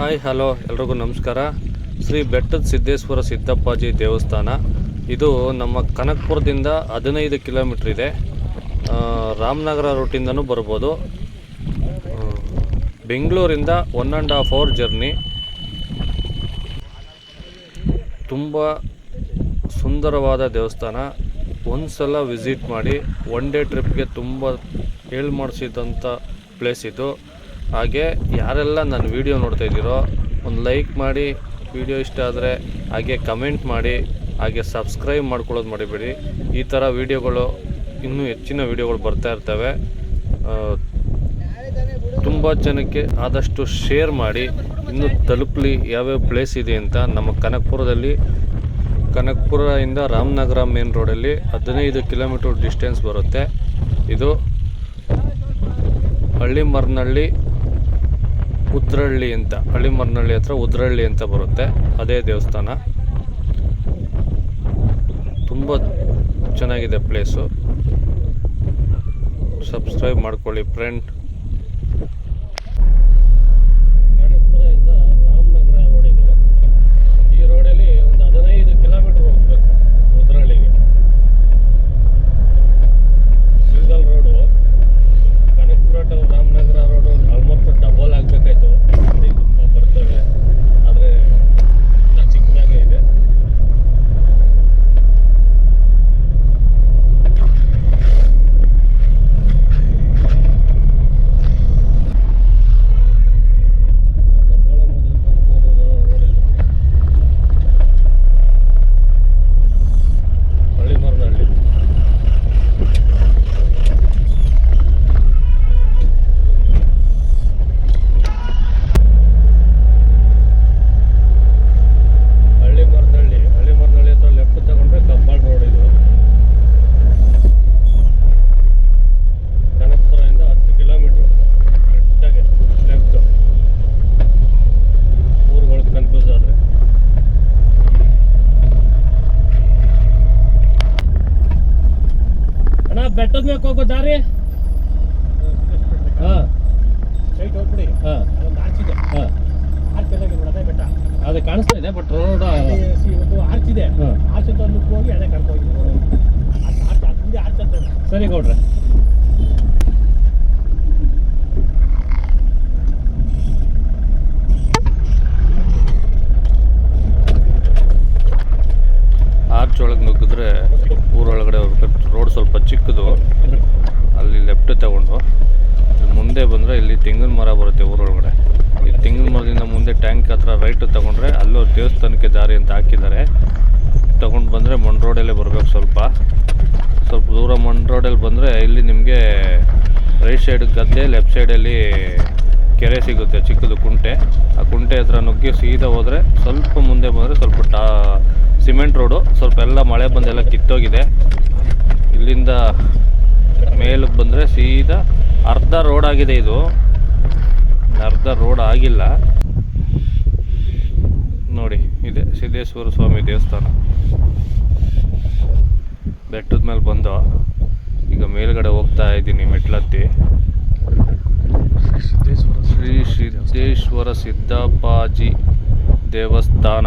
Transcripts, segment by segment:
Hi, hello, ಎಲ್ರಿಗೂ ನಮಸ್ಕಾರ. ಶ್ರೀ ಬೆಟ್ಟದ ಸಿದ್ದೇಶ್ವರ ಸಿದ್ದಪ್ಪಾಜಿ ದೇವಸ್ಥಾನ. ಇದು ನಮ್ಮ ಕನಕಪುರದಿಂದ ಹದಿನೈದು ಕಿಲೋಮೀಟ್ರ್ ಇದೆ. ರಾಮನಗರ ರೂಟಿಂದನೂ ಬರ್ಬೋದು. ಬೆಂಗಳೂರಿಂದ one and half hour journey. ತುಂಬ ಸುಂದರವಾದ ದೇವಸ್ಥಾನ. ಒಂದು ಸಲ ವಿಸಿಟ್ ಮಾಡಿ, ಒನ್ ಡೇ ಟ್ರಿಪ್ಗೆ ತುಂಬ ಹೇಳ್ಮಾಡಿಸಿದಂಥ ಪ್ಲೇಸ್ ಇದು. ಹಾಗೆ ಯಾರೆಲ್ಲ ನನ್ನ ವೀಡಿಯೋ ನೋಡ್ತಾ ಇದ್ದೀರೋ, ಒಂದು ಲೈಕ್ ಮಾಡಿ ವಿಡಿಯೋ ಇಷ್ಟ ಆದರೆ ಹಾಗೆ ಕಮೆಂಟ್ ಮಾಡಿ, ಹಾಗೆ ಸಬ್ಸ್ಕ್ರೈಬ್ ಮಾಡ್ಕೊಳ್ಳೋದು ಮಾಡಿಬೇಡಿ ಈ ಥರ ವೀಡಿಯೋಗಳು ಇನ್ನೂ ಹೆಚ್ಚಿನ ವೀಡಿಯೋಗಳು ಬರ್ತಾ ಇರ್ತವೆ. ತುಂಬ ಜನಕ್ಕೆ ಆದಷ್ಟು ಶೇರ್ ಮಾಡಿ, ಇನ್ನೂ ತಲುಪಲಿ ಯಾವ್ಯಾವ ಪ್ಲೇಸ್ ಇದೆ ಅಂತ ನಮ್ಮ ಕನಕಪುರದಲ್ಲಿ. ಕನಕಪುರದಿಂದ ರಾಮನಗರ ಮೇನ್ ರೋಡಲ್ಲಿ ಹದಿನೈದು ಕಿಲೋಮೀಟರ್ ಡಿಸ್ಟೆನ್ಸ್ ಬರುತ್ತೆ. ಇದು ಹಳ್ಳಿಮರ್ನಳ್ಳಿ ಉದ್ರಳ್ಳಿ ಅಂತ ಅಳಿಮರ್ನಳ್ಳಿ ಹತ್ರ ಉದ್ರಳ್ಳಿ ಅಂತ ಬರುತ್ತೆ. ಅದೇ ದೇವಸ್ಥಾನ. ತುಂಬ ಚೆನ್ನಾಗಿದೆ ಪ್ಲೇಸು ಸಬ್ಸ್ಕ್ರೈಬ್ ಮಾಡ್ಕೊಳ್ಳಿ ಫ್ರೆಂಡ್ ಕನಕಪುರದಿಂದ ರಾಮನಗರ ರೋಡ್ ಇದು ಈ ರೋಡಲ್ಲಿ ಒಂದು ಹದಿನೈದು ಕಿಲೋಮೀಟರ್ ಹೋಗ್ಬೇಕು ಉದ್ರಳ್ಳಿಗೆ single road Kanakapura to Ramanagara road almost double ಆಗಬೇಕಾಯ್ತು ಗಾಡಿ ತುಂಬ ಬರ್ತವೆ ಆದರೆ ಇನ್ನೂ ಚಿಕ್ಕದಾಗೇ ಇದೆ ಡಬ್ಬಳ ಮೊದಲು ಕರ್ಕೊಂಡು ರೋಡ್ ಇದು ಹಳ್ಳಿ ಮರನಹಳ್ಳಿ ಹಳ್ಳಿ ಮರನಹಳ್ಳಿ ಹಳ್ಳಿ ಮರನಹಳ್ಳಿ ಹತ್ರ ಲೆಫ್ಟ್ ತಗೊಂಡ್ರೆ ಕಬ್ಬಾಳ್ ರೋಡ್ ಇದು ಕನಕಪುರದಿಂದ ಹತ್ತು ಕಿಲೋಮೀಟ್ರ್ ಕರೆಕ್ಟಾಗಿ ಲೆಫ್ಟ್ ಊರುಗಳು ಕನ್ಫ್ಯೂಸ್ ಆದರೆ ಅಣ್ಣ ಬೆಟ್ಟದ ಮೇಲೆ ಹೋಗೋ ದಾರಿ? ಹಾಂ. ಸ್ಟ್ರೈಟ್ ಹೋಗ್ಬಿಡಿ. ಹಾಂ. ಅಲ್ಲೊಂದು ಆರ್ಚ್ ಇದೆ ಹಾಂ. ಆರ್ಚ್ ಎಲ್ಲ ನೋಡಿ ಅದೇ ಬೆಟ್ಟ. ಅದು ಕಾಣಿಸ್ತಾ ಇದೆ ಬಟ್ ರೋಡ್ ಒಂದು ಆರ್ಚ್ ಇದೆ. ಆರ್ಚ್ ಅಂತ ಒಂದು ಹೋಗಿ ಅದೇ ಕರ್ಕೊಂಡು ಹೋಗಿ ಆರ್ಚ್ ಆರ್ಚ್ ಅದು ಮುಂದೆ ಆರ್ಚ್ ಅಂತ. ಇದೆ. ಸರಿ ಗೌಡ್ರೆ ಆರ್ಚ್ ಒಳಗೆ ನುಗ್ಗಿದ್ರೆ ಊರೊಳಗಡೆ ಹೋಗ್ಬೇಕು ರೋಡ್ ಸ್ವಲ್ಪ ಚಿಕ್ಕದು ಅಲ್ಲಿ ಲೆಫ್ಟ್ ತಗೊಂಡು. ಮುಂದೆ ಬಂದರೆ ಇಲ್ಲಿ ತೆಂಗಿನ ಮರ ಬರುತ್ತೆ ಊರೊಳಗಡೆ. ಈ ತೆಂಗಿನ ಮರದಿಂದ ಮುಂದೆ ಟ್ಯಾಂಕ್ ಹತ್ರ ರೈಟ್ ತಗೊಂಡ್ರೆ ಅಲ್ಲೂ ದೇವಸ್ಥಾನಕ್ಕೆ ದಾರಿ ಅಂತ ಹಾಕಿದ್ದಾರೆ. ತಗೊಂಡು ಬಂದರೆ ಮಣ್ ರೋಡಲ್ಲೇ ಬರಬೇಕು ಸ್ವಲ್ಪ. ಸ್ವಲ್ಪ ದೂರ ಮಣ್ ರೋಡಲ್ಲಿ ಬಂದರೆ ಇಲ್ಲಿ ನಿಮಗೆ ರೈಟ್ ಸೈಡ್ ಗದ್ದೆ ಲೆಫ್ಟ್ ಸೈಡಲ್ಲಿ ಕೆರೆ ಸಿಗುತ್ತೆ, ಚಿಕ್ಕದು ಕುಂಟೆ. ಆ ಕುಂಟೆ ಹತ್ರ ನುಗ್ಗಿ ಸೀದಾ ಹೋದರೆ ಸ್ವಲ್ಪ ಮುಂದೆ ಬಂದರೆ ಸ್ವಲ್ಪ ಟಾ ಸಿಮೆಂಟ್ ರೋಡು ಸ್ವಲ್ಪ ಎಲ್ಲ ಮಳೆ ಬಂದೆಲ್ಲ ಕಿತ್ತೋಗಿದೆ. ಇಲ್ಲಿಂದ ಮೇಲಕ್ಕೆ ಬಂದರೆ ಸೀದಾ ಅರ್ಧ ರೋಡ್ ಆಗಿದೆ ಇದು. ಅರ್ಧ ರೋಡ್ ಆಗಿಲ್ಲ. ನೋಡಿ ಇದೆ ಸಿದ್ದೇಶ್ವರ ಸ್ವಾಮಿ ದೇವಸ್ಥಾನ. ಬೆಟ್ಟದ ಮೇಲೆ ಬಂದು ಈಗ ಮೇಲ್ಗಡೆ ಹೋಗ್ತಾ ಇದ್ದೀನಿ ಮೆಟ್ಲತ್ತಿ. ಶ್ರೀ ಸಿದ್ದೇಶ್ವರ ಸಿದ್ದಪ್ಪಾಜಿ ದೇವಸ್ಥಾನ.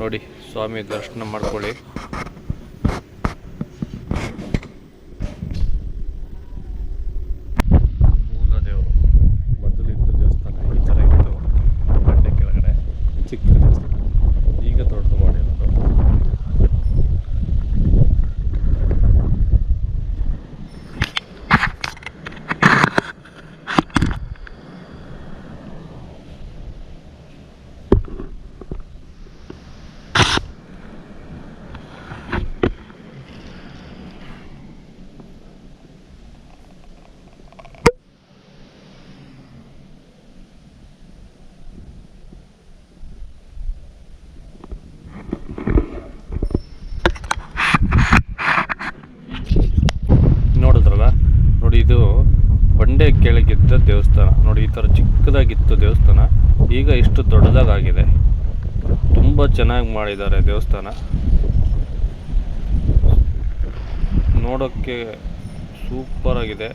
ನೋಡಿ ಸ್ವಾಮಿ ದರ್ಶನ ಮಾಡ್ಕೊಳ್ಳಿ. ಮೂಲದೇವರು ಮೊದಲಿದ್ದ ದೇವಸ್ಥಾನ ಈ ತರ ಇತ್ತು. ಬಂಡೆ ಕೆಳಗಡೆ ಚಿಕ್ಕ ದೇವಸ್ಥಾನ. ಬಂಡೆ ಕೆಳಗಿದ್ದ ದೇವಸ್ಥಾನ. ನೋಡಿ, ಈ ಥರ ಚಿಕ್ಕದಾಗಿತ್ತು ದೇವಸ್ಥಾನ. ಈಗ ಇಷ್ಟು ದೊಡ್ಡದಾಗಿದೆ ತುಂಬ ಚೆನ್ನಾಗಿ ಮಾಡಿದ್ದಾರೆ ದೇವಸ್ಥಾನ. ನೋಡೋಕ್ಕೆ ಸೂಪರಾಗಿದೆ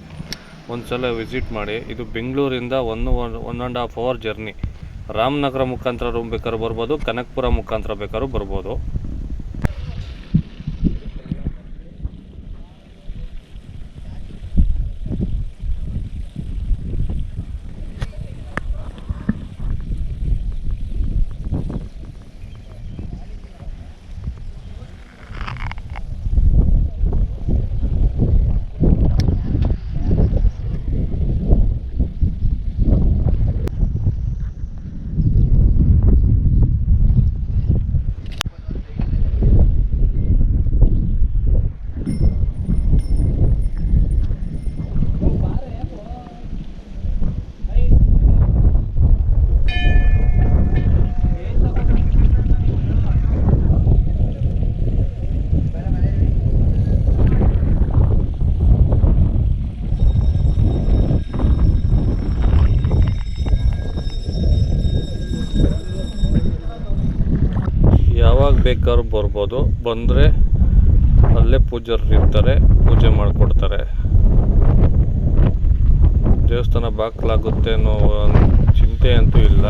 ಒಂದು ಸಲ ವಿಸಿಟ್ ಮಾಡಿ. ಇದು ಬೆಂಗಳೂರಿಂದ one one and half hour journey. Ramanagara ಮುಖಾಂತರ ರೂಮ್ ಬೇಕಾದ್ರೂ ಬರ್ಬೋದು, ಕನಕಪುರ ಮುಖಾಂತರ ಬೇಕಾದ್ರೂ ಬರ್ಬೋದು. ಬೇಕಾದ್ರೂ ಬರ್ಬೋದು. ಬಂದರೆ ಅಲ್ಲೇ ಪೂಜಾರರು ಇರ್ತಾರೆ, ಪೂಜೆ ಮಾಡಿಕೊಡ್ತಾರೆ. ದೇವಸ್ಥಾನ ಬಾಕ್ಲಾಗುತ್ತೆ ಅನ್ನೋ ಚಿಂತೆ ಅಂತೂ ಇಲ್ಲ.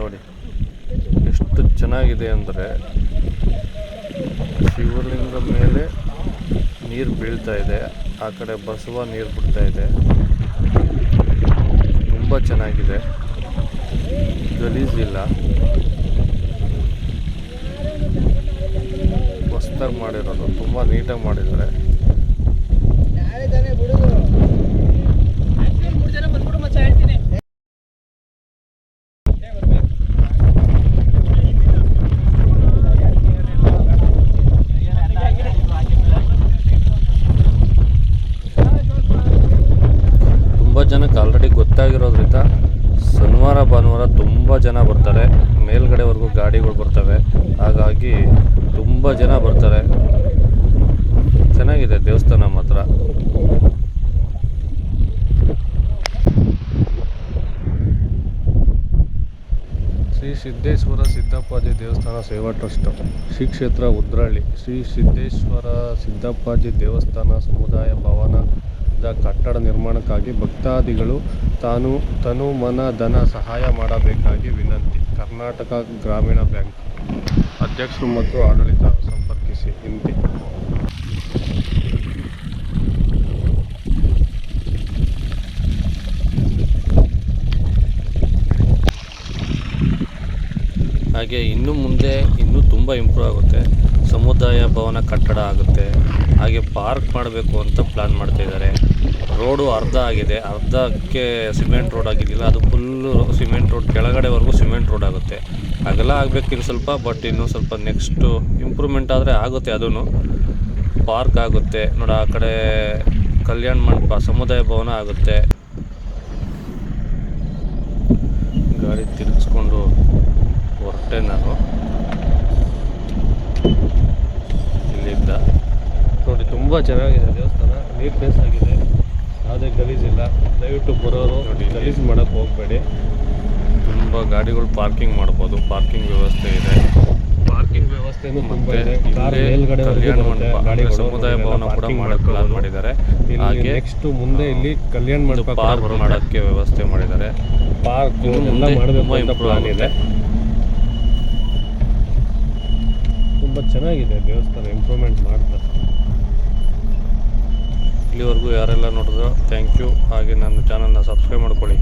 ನೋಡಿ, ಎಷ್ಟು ಚೆನ್ನಾಗಿದೆ ಅಂದರೆ ಶಿವಲಿಂಗ ಮೇಲೆ ನೀರು ಬೀಳ್ತಾ ಇದೆ. ಆ ಕಡೆ ಬಸವ ನೀರು ಬಿಡ್ತಾ ಇದೆ. ತುಂಬ ಚೆನ್ನಾಗಿದೆ. ಗಲೀಜಿಲ್ಲ. ಹೊಸ್ದಾಗಿ ಮಾಡಿರೋದು. ತುಂಬ ನೀಟಾಗಿ ಮಾಡಿದ್ದಾರೆ ಮೂರು ಜನ ಬಂದ್ಬಿಡು ಮಚ್ಚ ಹೇಳ್ತೀನಿ ತುಂಬ ಜನಕ್ಕೆ ಆಲ್ರೆಡಿ ಗೊತ್ತಾಗಿರೋದ್ರಿಂದ ಶನಿವಾರ ಭಾನುವಾರ ತುಂಬ ಜನ ಬರ್ತಾರೆ. ಮೇಲ್ಗಡೆವರೆಗೂ ಗಾಡಿಗಳು ಬರ್ತವೆ. ಹಾಗಾಗಿ ತುಂಬ ಜನ ಬರ್ತಾರೆ. ಚೆನ್ನಾಗಿದೆ ದೇವಸ್ಥಾನ ಮಾತ್ರ. ಶ್ರೀ ಸಿದ್ದೇಶ್ವರ ಸಿದ್ದಪ್ಪಾಜಿ ದೇವಸ್ಥಾನ ಸೇವಾ ಟ್ರಸ್ಟ್, ಶ್ರೀ ಕ್ಷೇತ್ರ ಉದ್ರಳ್ಳಿ ಶ್ರೀ ಸಿದ್ದೇಶ್ವರ ಸಿದ್ದಪ್ಪಾಜಿ ದೇವಸ್ಥಾನ ಸಮುದಾಯ ಭವನದ ಕಟ್ಟಡ ನಿರ್ಮಾಣಕ್ಕಾಗಿ ಭಕ್ತಾದಿಗಳು ತಾನು ತನು ಮನ ಧನ ಸಹಾಯ ಮಾಡಬೇಕಾಗಿ ವಿನಂತಿ. ಕರ್ನಾಟಕ ಗ್ರಾಮೀಣ ಬ್ಯಾಂಕ್ ಅಧ್ಯಕ್ಷರು ಮತ್ತು ಆಡಳಿತ ಸಂಪರ್ಕಿಸಿ ಹಿಂದೆ ಹಾಗೆ ಇನ್ನು ಮುಂದೆ ಇನ್ನೂ ತುಂಬ ಇಂಪ್ರೂವ್ ಆಗುತ್ತೆ. ಸಮುದಾಯ ಭವನ ಕಟ್ಟಡ ಆಗುತ್ತೆ. ಹಾಗೆ ಪಾರ್ಕ್ ಮಾಡಬೇಕು ಅಂತ ಪ್ಲ್ಯಾನ್ ಮಾಡ್ತಾ ಇದ್ದಾರೆ. ರೋಡು ಅರ್ಧ ಆಗಿದೆ. ಅರ್ಧಕ್ಕೆ ಸಿಮೆಂಟ್ ರೋಡ್ ಆಗಿದ್ದಿಲ್ಲ. ಅದು ಫುಲ್ಲು ಸಿಮೆಂಟ್ ರೋಡ್, ಕೆಳಗಡೆವರೆಗೂ ಸಿಮೆಂಟ್ ರೋಡ್ ಆಗುತ್ತೆ. ಅಗಲ ಆಗಬೇಕು ಇನ್ನು ಸ್ವಲ್ಪ ಬಟ್ ಇನ್ನೂ ಸ್ವಲ್ಪ ನೆಕ್ಸ್ಟು ಇಂಪ್ರೂವ್ಮೆಂಟ್ ಆದರೆ ಆಗುತ್ತೆ ಅದೂ ಪಾರ್ಕ್ ಆಗುತ್ತೆ. ನೋಡಿ, ಆ ಕಡೆ ಕಲ್ಯಾಣ ಮಂಟಪ, ಸಮುದಾಯ ಭವನ ಆಗುತ್ತೆ. ಗಾಡಿ ತಿರುಗಿಸ್ಕೊಂಡು ಹೊರಟೆ ನಾನು ಇಲ್ಲಿದ್ದ ನೋಡಿ ತುಂಬ ಚೆನ್ನಾಗಿದೆ ದೇವಸ್ಥಾನ ನೀಟ್ನೆಸ್ ಆಗಿದೆ. ಯಾವುದೇ ಗಲೀಜಿಲ್ಲ ದಯವಿಟ್ಟು ಬರೋರು ಗಲೀಜು ಮಾಡೋಕ್ಕೆ ಹೋಗಬೇಡಿ. ತುಂಬ ಗಾಡಿಗಳು ಪಾರ್ಕಿಂಗ್ ಮಾಡ್ಬೋದು. ಪಾರ್ಕಿಂಗ್ ವ್ಯವಸ್ಥೆ ಇದೆ. ಪಾರ್ಕಿಂಗ್ ವ್ಯವಸ್ಥೆನೂ ತುಂಬಾ ಇದೆ. ಇಲ್ಲೇ ಮೇಲ್ಗಡೆ ಕಲ್ಯಾಣ ಮಂಟಪ ಸಮುದಾಯ ಭವನ ಕೂಡ ಮಾಡಕ್ಕೆ ಪ್ಲಾನ್ ಮಾಡಿದ್ದಾರೆ. ಹಾಗೆ ನೆಕ್ಸ್ಟ್ ಮುಂದೆ ಇಲ್ಲಿ ಕಲ್ಯಾಣ ಮಂಟಪ ಪಾರ್ಕ್ ಮಾಡೋಕ್ಕೆ ವ್ಯವಸ್ಥೆ ಮಾಡಿದ್ದಾರೆ. ಪಾರ್ಕ್ ಎಲ್ಲ ಮಾಡಬೇಕು ಅಂತ ಪ್ಲಾನ್ ಇದೆ. ತುಂಬ ಚೆನ್ನಾಗಿದೆ ದೇವಸ್ಥಾನ ಇಂಪ್ರೂವ್ಮೆಂಟ್ ಮಾಡ್ತಾರೆ. ಇಲ್ಲಿವರೆಗೂ ಯಾರೆಲ್ಲ ನೋಡಿದ್ರು ಥ್ಯಾಂಕ್ ಯು ಹಾಗೆ ನನ್ನ ಚಾನಲ್ನ ಸಬ್ಸ್ಕ್ರೈಬ್ ಮಾಡ್ಕೊಳ್ಳಿ.